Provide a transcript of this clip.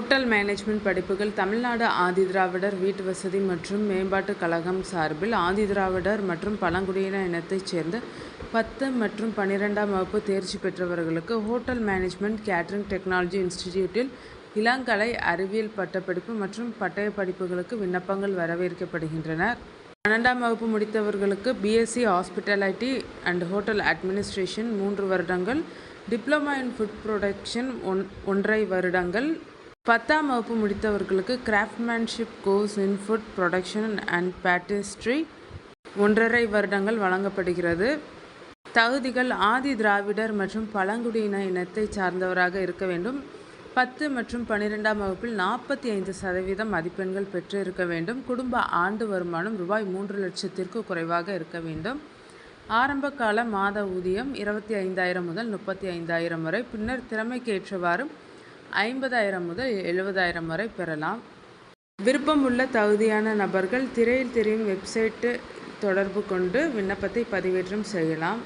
Hotel management படிப்புகள் தமிழ்நாடு ஆதிதிராவிடர் வீட்டு வசதி மற்றும் மேம்பாட்டுக் கழகம் சார்பில் ஆதிதிராவிடர் மற்றும் பழங்குடியின இனத்தைச் சேர்ந்த பத்து மற்றும் பன்னிரெண்டாம் வகுப்பு தேர்ச்சி பெற்றவர்களுக்கு ஹோட்டல் மேனேஜ்மெண்ட் கேட்ரிங் டெக்னாலஜி இன்ஸ்டிடியூட்டில் இளங்கலை அறிவியல் பட்டப்படிப்பு மற்றும் பட்டயப் படிப்புகளுக்கு விண்ணப்பங்கள் வரவேற்கப்படுகின்றன. பன்னெண்டாம் வகுப்பு முடித்தவர்களுக்கு BSc hospitality and hotel administration மூன்று வருடங்கள், டிப்ளமா இன் ஃபுட் புரொடக்ஷன் ஒன்றரை வருடங்கள், பத்தாம் வகுப்பு முடித்தவர்களுக்கு craftsmanship course in food production and patisserie ஒன்றரை வருடங்கள் வழங்கப்படுகிறது. தகுதிகள் ஆதி திராவிடர் மற்றும் பழங்குடியின இனத்தைச் சார்ந்தவராக இருக்க வேண்டும். பத்து மற்றும் பன்னிரெண்டாம் வகுப்பில் நாற்பத்தி ஐந்து சதவீதம் மதிப்பெண்கள் பெற்று இருக்க வேண்டும். குடும்ப ஆண்டு வருமானம் ரூபாய் மூன்று லட்சத்திற்கு குறைவாக இருக்க வேண்டும். ஆரம்பகால மாத ஊதியம் இருபத்தி ஐந்தாயிரம் முதல் முப்பத்தி ஐந்தாயிரம் வரை. பின்னர் திறமைக்கேற்றவாறு ஐம்பதாயிரம் முதல் எழுபதாயிரம் வரை பெறலாம். விருப்பமுள்ள தகுதியான நபர்கள் திரையில் தெரியும் வெப்சைட்டு தொடர்பு கொண்டு விண்ணப்பத்தை பதிவேற்றம் செய்யலாம்.